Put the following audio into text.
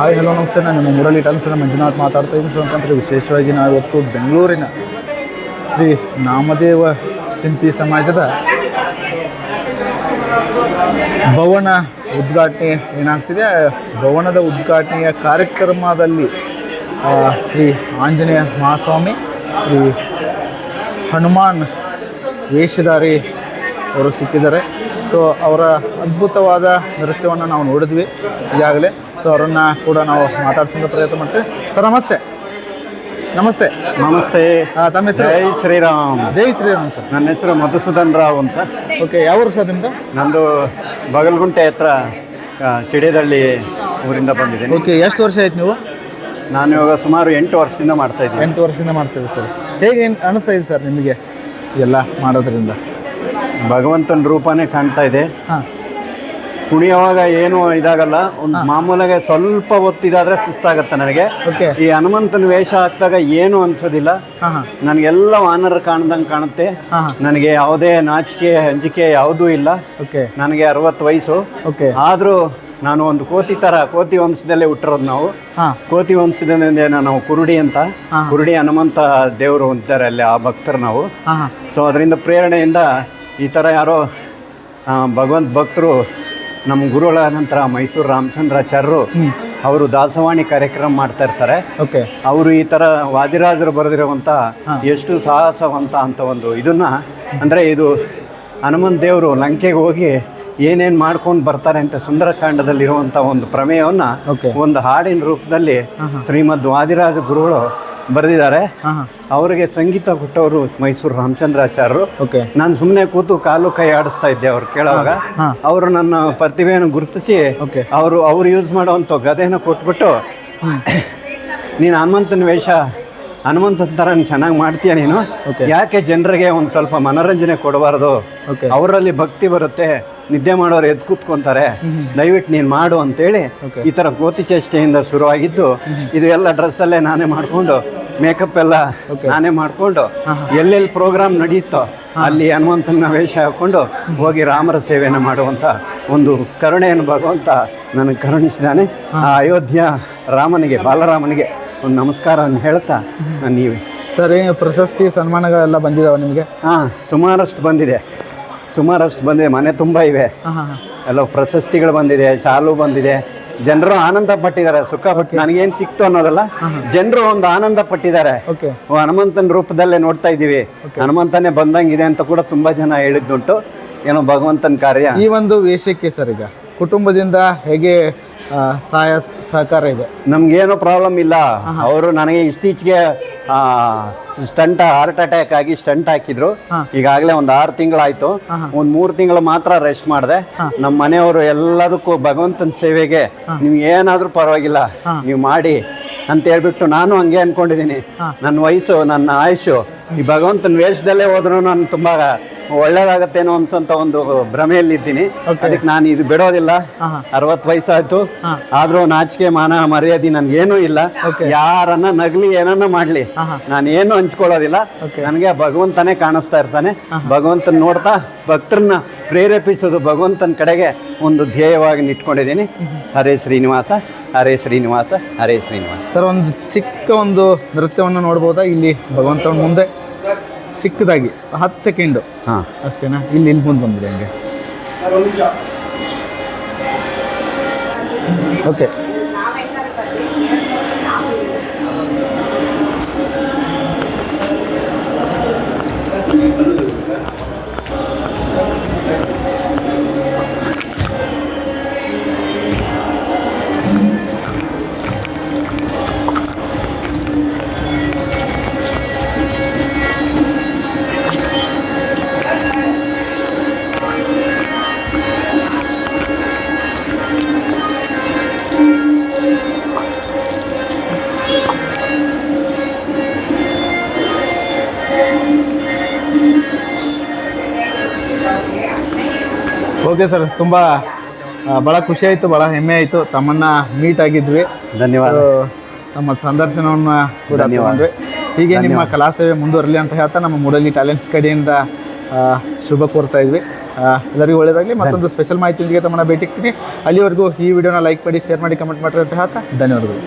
Hi hello ನಮಸ್ತೆ. ನಾನು ನಿಮ್ಮ ಮುರಳಿ ಟಲ್ಸನ ಮಂಜುನಾಥ್ ಮಾತಾಡ್ತಾ ಇದ್ದೀನಿ. ಸೊ ಅಂತಂದರೆ ವಿಶೇಷವಾಗಿ ನಾವಿವತ್ತು ಬೆಂಗಳೂರಿನ ಶ್ರೀ ನಾಮದೇವ ಸಿಂಪಿ ಸಮಾಜದ ಭವನ ಉದ್ಘಾಟನೆ ಏನಾಗ್ತಿದೆ? ಭವನದ ಉದ್ಘಾಟನೆಯ ಕಾರ್ಯಕ್ರಮದಲ್ಲಿ ಶ್ರೀ ಆಂಜನೇಯ ಮಹಾಸ್ವಾಮಿ, ಶ್ರೀ ಹನುಮಾನ್ ವೇಷಧಾರಿ ಅವರು ಸಿಕ್ಕಿದ್ದಾರೆ. ಸೊ ಅವರ ಅದ್ಭುತವಾದ ನೃತ್ಯವನ್ನು ನಾವು ನೋಡಿದ್ವಿ ಈಗಾಗಲೇ. ಸೊ ಅವರನ್ನ ಕೂಡ ನಾವು ಮಾತಾಡ್ಸೋಂಥ ಪ್ರಯತ್ನ ಮಾಡ್ತೇವೆ. ಸರ್ ನಮಸ್ತೆ. ನಮಸ್ತೆ. ನಮಸ್ತೆ. ತಮ್ಮ ಹೆಸರು? ಜೈ ಶ್ರೀರಾಮ್. ಜೈ ಶ್ರೀರಾಮ್ ಸರ್. ನನ್ನ ಹೆಸರು ಮಧುಸೂದನ್ ರಾವ್ ಅಂತ. ಓಕೆ ಯಾವರು ಸರ್ ನಿಮ್ಮದು ನಂದು ಬಗಲ್ಗುಂಟೆ ಹತ್ರ ಸಿಡಿದಳ್ಳಿ ಊರಿಂದ ಬಂದಿದ್ದೀನಿ. ಓಕೆ ಎಷ್ಟು ವರ್ಷ ಆಯ್ತು ನೀವು? ನಾನು ಇವಾಗ ಸುಮಾರು ಎಂಟು ವರ್ಷದಿಂದ ಮಾಡ್ತಾ ಇದ್ದೀನಿ. ಎಂಟು ವರ್ಷದಿಂದ ಮಾಡ್ತಿದ್ದೆ ಸರ್. ಹೇಗೆ ಅನಿಸ್ತಾ ಇದೆ ಸರ್ ನಿಮಗೆ? ಎಲ್ಲ ಮಾಡೋದ್ರಿಂದ. ಭಗವಂತನ ರೂಪನೇ ಕಾಣ್ತಾ ಇದೆ. ಹಾಂ. ಕುಣಿಯುವಾಗ ಏನು ಇದಾಗಲ್ಲ ಒಂದು ಮಾಮೂಲಾಗೆ ಸ್ವಲ್ಪ ಹೊತ್ತಿದಾದ್ರೆ ಸುಸ್ತಾಗತ್ತೆ ನನಗೆ. ಓಕೆ. ಈ ಹನುಮಂತನ ವೇಷ ಹಾಕ್ದಾಗ ಏನು ಅನ್ಸೋದಿಲ್ಲ. ನನ್ಗೆಲ್ಲ ವಾನರ ಕಾಣ್ದಂಗೆ ಕಾಣುತ್ತೆ. ನನಗೆ ಯಾವುದೇ ನಾಚಿಕೆ ಅಂಜಿಕೆ ಯಾವುದೂ ಇಲ್ಲ. ಓಕೆ. ನನಗೆ ಅರವತ್ತು ವಯಸ್ಸು. ಓಕೆ. ಆದರೂ ನಾನು ಒಂದು ಕೋತಿ ತರ ಕೋತಿ ವಂಶದಲ್ಲೇ ಹುಟ್ಟಿರೋದು ನಾವು. ಕೋತಿ ವಂಶದಿಂದ ನಾವು ಕುರುಡಿ ಅಂತ. ಕುರುಡಿ ಹನುಮಂತ ದೇವರು ಅಂತಾರೆ ಅಲ್ಲಿ ಆ ಭಕ್ತರು ನಾವು. ಸೊ ಅದರಿಂದ ಪ್ರೇರಣೆಯಿಂದ ಈ ಥರ ಯಾರೋ ಭಗವಂತ ಭಕ್ತರು ನಮ್ಮ ಗುರುಗಳ ನಂತರ ಮೈಸೂರು ರಾಮಚಂದ್ರಾಚಾರ್ಯರು ಅವರು ದಾಸವಾಣಿ ಕಾರ್ಯಕ್ರಮ ಮಾಡ್ತಾ ಇರ್ತಾರೆ. ಓಕೆ. ಅವರು ಈ ಥರ ವಾದಿರಾಜರು ಬರೆದಿರುವಂಥ ಎಷ್ಟು ಸಾಹಸವಂತ ಅಂತ ಒಂದು ಇದನ್ನ ಅಂದರೆ ಇದು ಹನುಮಂತ ದೇವರು ಲಂಕೆಗೆ ಹೋಗಿ ಏನೇನು ಮಾಡ್ಕೊಂಡು ಬರ್ತಾರೆ ಅಂತ ಸುಂದರಕಾಂಡದಲ್ಲಿರುವಂಥ ಒಂದು ಪ್ರಮೇಯವನ್ನು ಓಕೆ. ಒಂದು ಹಾಡಿನ ರೂಪದಲ್ಲಿ ಶ್ರೀಮದ್ ವಾದಿರಾಜ ಗುರುಗಳು ಬರೆದಿದ್ದಾರೆ. ಅವರಿಗೆ ಸಂಗೀತ ಕೊಟ್ಟವರು ಮೈಸೂರು ರಾಮಚಂದ್ರಾಚಾರ್ಯರು. ನಾನು ಸುಮ್ಮನೆ ಕೂತು ಕಾಲು ಕೈ ಆಡಿಸ್ತಾ ಇದ್ದೆ ಅವ್ರು ಕೇಳುವಾಗ. ಅವರು ನನ್ನ ಪ್ರತಿಭೆಯನ್ನು ಗುರುತಿಸಿ ಅವರು ಅವ್ರು ಯೂಸ್ ಮಾಡುವಂಥ ಗದೆಯನ್ನು ಕೊಟ್ಬಿಟ್ಟು ನೀನು ಹನುಮಂತನ ವೇಷ ಹನುಮಂತನ ಥರ ಚೆನ್ನಾಗಿ ಮಾಡ್ತೀಯ ನೀನು. ಯಾಕೆ ಜನರಿಗೆ ಒಂದು ಸ್ವಲ್ಪ ಮನೋರಂಜನೆ ಕೊಡಬಾರ್ದು? ಅವರಲ್ಲಿ ಭಕ್ತಿ ಬರುತ್ತೆ. ನಿದ್ದೆ ಮಾಡೋರು ಎದ್ದು ಕೂತ್ಕೊಂತಾರೆ. ದಯವಿಟ್ಟು ನೀನು ಮಾಡು ಅಂತೇಳಿ. ಈ ಥರ ಗೋತಿ ಚೇಷ್ಟೆಯಿಂದ ಶುರುವಾಗಿದ್ದು ಇದು ಎಲ್ಲ ಡ್ರೆಸ್ಸಲ್ಲೇ ನಾನೇ ಮಾಡಿಕೊಂಡು ಮೇಕಪ್ ಎಲ್ಲ ನಾನೇ ಮಾಡಿಕೊಂಡು ಎಲ್ಲೆಲ್ಲಿ ಪ್ರೋಗ್ರಾಮ್ ನಡೆಯುತ್ತೋ ಅಲ್ಲಿ ಹನುಮಂತನ ವೇಷ ಹಾಕೊಂಡು ಹೋಗಿ ರಾಮರ ಸೇವೆಯನ್ನು ಮಾಡುವಂಥ ಒಂದು ಕರುಣೆಯನ್ನು ಭಗವಂತ ನನಗೆ ಕರುಣಿಸಿದ್ದಾನೆ. ಆ ಅಯೋಧ್ಯ ರಾಮನಿಗೆ ಬಾಲರಾಮನಿಗೆ ಒಂದು ನಮಸ್ಕಾರವನ್ನು ಹೇಳ್ತಾ ನಾನು ನೀವೇ ಸರ್ ಪ್ರಶಸ್ತಿ ಸನ್ಮಾನಗಳೆಲ್ಲ ಬಂದಿದಾವೆ ನಿಮಗೆ? ಹಾಂ ಸುಮಾರಷ್ಟು ಬಂದಿದೆ. ಸುಮಾರಷ್ಟು ಬಂದಿದೆ. ಮನೆ ತುಂಬ ಇವೆ. ಎಲ್ಲ ಪ್ರಶಸ್ತಿಗಳು ಬಂದಿದೆ ಶಾಲು ಬಂದಿದೆ. ಜನರು ಆನಂದ ಪಟ್ಟಿದ್ದಾರೆ ಸುಖ ಪಟ್ಟು. ನನಗೇನು ಸಿಕ್ತು ಅನ್ನೋದಲ್ಲ ಜನರು ಒಂದು ಆನಂದ ಪಟ್ಟಿದ್ದಾರೆ. ಹನುಮಂತನ ರೂಪದಲ್ಲೇ ನೋಡ್ತಾ ಇದ್ದೀವಿ. ಹನುಮಂತನೇ ಬಂದಂಗಿದೆ ಅಂತ ಕೂಡ ತುಂಬ ಜನ ಹೇಳಿದ್ದುಂಟು. ಏನೋ ಭಗವಂತನ ಕಾರ್ಯ. ಈ ಒಂದು ವೇಷಕ್ಕೆ ಸರ್ ಈಗ? ಕುಟುಂಬದಿಂದ ಹೇಗೆ ಸಹಾಯ ಸಹಕಾರ ಇದೆ? ನಮಗೇನು ಪ್ರಾಬ್ಲಮ್ ಇಲ್ಲ. ಅವರು ನನಗೆ ಇತ್ತೀಚೆಗೆ ಸ್ಟಂಟ್ ಹಾರ್ಟ್ ಅಟ್ಯಾಕ್ ಆಗಿ ಸ್ಟಂಟ್ ಹಾಕಿದ್ರು. ಈಗಾಗಲೇ ಒಂದು ಆರು ತಿಂಗಳಾಯ್ತು. ಒಂದು ಮೂರು ತಿಂಗಳು ಮಾತ್ರ ರೆಸ್ಟ್ ಮಾಡಿದೆ. ನಮ್ಮ ಮನೆಯವರು ಎಲ್ಲದಕ್ಕೂ ಭಗವಂತನ ಸೇವೆಗೆ ನೀವು ಏನಾದರೂ ಪರವಾಗಿಲ್ಲ. ನೀವು ಮಾಡಿ ಅಂತ ಹೇಳ್ಬಿಟ್ಟು ನಾನು ಹಂಗೆ ಅನ್ಕೊಂಡಿದ್ದೀನಿ ನನ್ನ ವಯಸ್ಸು ನನ್ನ ಆಯುಷು ಈ ಭಗವಂತನ ವೇಷದಲ್ಲೇ ಹೋದ್ರು ನಾನು ತುಂಬಾ ಒಳ್ಳೇದಾಗತ್ತೇನೋ ಅನ್ಸಂತ ಒಂದು ಭ್ರಮೆಯಲ್ಲಿ ಇದ್ದೀನಿ ಅದಕ್ಕೆ ನಾನು ಇದು ಬಿಡೋದಿಲ್ಲ. ಅರವತ್ತು ವಯಸ್ಸಾಯ್ತು. ಆದ್ರೂ ನಾಚಿಕೆ ಮಾನ ಮರ್ಯಾದೆ ನನ್ಗೇನೂ ಇಲ್ಲ. ಯಾರನ್ನ ನಗ್ಲಿ ಏನನ್ನ ಮಾಡ್ಲಿ. ನಾನು ಏನು ಹಂಚ್ಕೊಳ್ಳೋದಿಲ್ಲ. ನನಗೆ ಭಗವಂತನೇ ಕಾಣಿಸ್ತಾ ಇರ್ತಾನೆ. ಭಗವಂತನ ನೋಡ್ತಾ ಭಕ್ತರನ್ನ ಪ್ರೇರೇಪಿಸೋದು ಭಗವಂತನ ಕಡೆಗೆ ಒಂದು ಧ್ಯೇಯವಾಗಿ ನಿಟ್ಕೊಂಡಿದ್ದೀನಿ ಹರೇ ಶ್ರೀನಿವಾಸ ಹರೇ ಶ್ರೀನಿವಾಸ ಹರೇ ಶ್ರೀನಿವಾಸ. ಸರ್ ಒಂದು ಚಿಕ್ಕ ಒಂದು ನೃತ್ಯವನ್ನು ನೋಡ್ಬೋದಾ? ಇಲ್ಲಿ ಭಗವಂತನ ಮುಂದೆ. ಚಿಕ್ಕದಾಗಿ ಹತ್ತು ಸೆಕೆಂಡು ಹಾಂ. ಅಷ್ಟೇನಾ? ಇಲ್ಲಿ ಇಲ್ಲಿ ಮುಂದೆ ಬಂದ್ಬಿಡಿ ಹಂಗೆ. ಓಕೆ ಓಕೆ ಸರ್ ತುಂಬ ಭಾಳ ಖುಷಿ ಆಯಿತು ಭಾಳ ಹೆಮ್ಮೆ ಆಯಿತು. ತಮ್ಮನ್ನ ಮೀಟ್ ಆಗಿದ್ವಿ. ಧನ್ಯವಾದ. ತಮ್ಮ ಸಂದರ್ಶನವನ್ನು ಕೂಡ. ತಗೊಂಡ್ವಿ. ಹೀಗೆ ನಿಮ್ಮ ಕಲಾ ಸೇವೆ ಮುಂದುವರಲಿ ಅಂತ ಹೇಳ್ತಾ ನಮ್ಮ ಮೂಡಲಿ ಟ್ಯಾಲೆಂಟ್ಸ್ ಕಡೆಯಿಂದ ಶುಭ ಕೋರ್ತಾ ಇದ್ವಿ. ಎಲ್ಲರಿಗೂ ಒಳ್ಳೆಯದಾಗಲಿ ಮತ್ತೊಂದು ಸ್ಪೆಷಲ್ ಮಾಹಿತಿಯೊಂದಿಗೆ ತಮ್ಮನ್ನ ಭೇಟಿ ಇರ್ತೀನಿ ಅಲ್ಲಿವರೆಗೂ ಈ ವಿಡಿಯೋನ ಲೈಕ್ ಮಾಡಿ ಶೇರ್ ಮಾಡಿ ಕಮೆಂಟ್ ಮಾಡಿರಿ ಅಂತ ಹೇಳ್ತಾ ಧನ್ಯವಾದಗಳು.